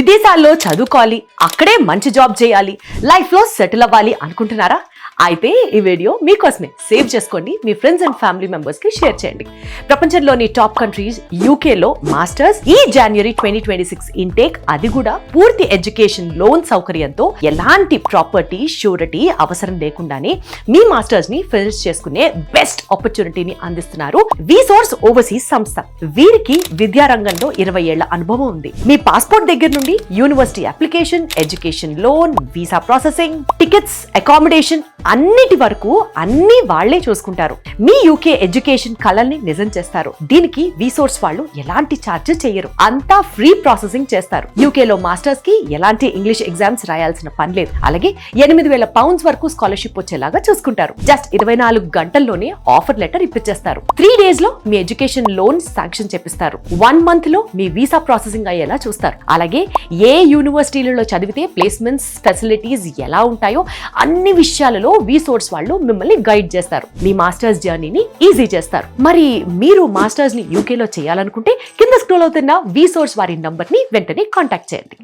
విదేశాల్లో చదువుకోవాలి అక్కడే మంచి జాబ్ చేయాలి లైఫ్లో సెటిల్ అవ్వాలి అనుకుంటున్నారా? అయితే ఈ వీడియో మీకోసమే సేవ్ చేసుకోండి మీ ఫ్రెండ్స్ అండ్ ఫ్యామిలీ మెంబర్స్కి షేర్ చేయండి. ప్రపంచంలోని టాప్ కంట్రీస్ యూకేలో మాస్టర్స్ ఈ January twenty twenty six intake అది కూడా పూర్తి ఎడ్యుకేషన్ లోన్ సౌకర్యంతో ఎలాంటి ప్రాపర్టీ షూరిటీ అవసరం లేకుండానే మీ మాస్టర్స్ని ఫినిష్ చేసుకునే బెస్ట్ ఆపర్చునిటీని అందిస్తున్నారు విసోర్స్ ఓవర్సీస్ సంస్థ. వీరికి విద్యారంగంలో ఇరవై ఏళ్ళ అనుభవం ఉంది. మీ పాస్పోర్ట్ దగ్గర నుండి university application education loan visa processing tickets accommodation అన్నిటి వరకు అన్ని వాళ్ళే చూసుకుంటారు. మీ యూకే ఎడ్యుకేషన్ కళల్ని నిజం చేస్తారు. దీనికి వీసోర్స్ వాళ్ళు ఎలాంటి ఛార్జ్ చేయరు. అంతా ఫ్రీ ప్రాసెసింగ్ చేస్తారు. యూకే లో మాస్టర్స్కి ఎలాంటి ఇంగ్లీష్ ఎగ్జామ్స్ రాయాల్సిన పని లేదు. అలాగే ఎనిమిది వేల పౌండ్స్ వరకు స్కాలర్షిప్ వచ్చేలాగా చూసుకుంటారు. జస్ట్ ఇరవై నాలుగు గంటల్లోనే ఆఫర్ లెటర్ ఇప్పించేస్తారు త్రీ డేస్లో మీ ఎడ్యుకేషన్ లోన్ శాంక్షన్ చేపిస్తారు. వన్ మంత్లో మీ వీసా ప్రాసెసింగ్ అయ్యేలా చూస్తారు. అలాగే ఏ యూనివర్సిటీలలో చదివితే ప్లేస్మెంట్స్ ఫెసిలిటీస్ ఎలా ఉంటాయో అన్ని విషయాలలో వీసోర్స్ వాళ్ళు మిమ్మల్ని గైడ్ చేస్తారు. మీ మాస్టర్స్ జర్నీని ఈజీ చేస్తారు. మరి మీరు మాస్టర్స్ని యూకేలో చేయాలనుకుంటే కింద స్క్రోల్ అవుతున్న వీసోర్స్ వారి నంబర్ని వెంటనే కాంటాక్ట్ చేయండి.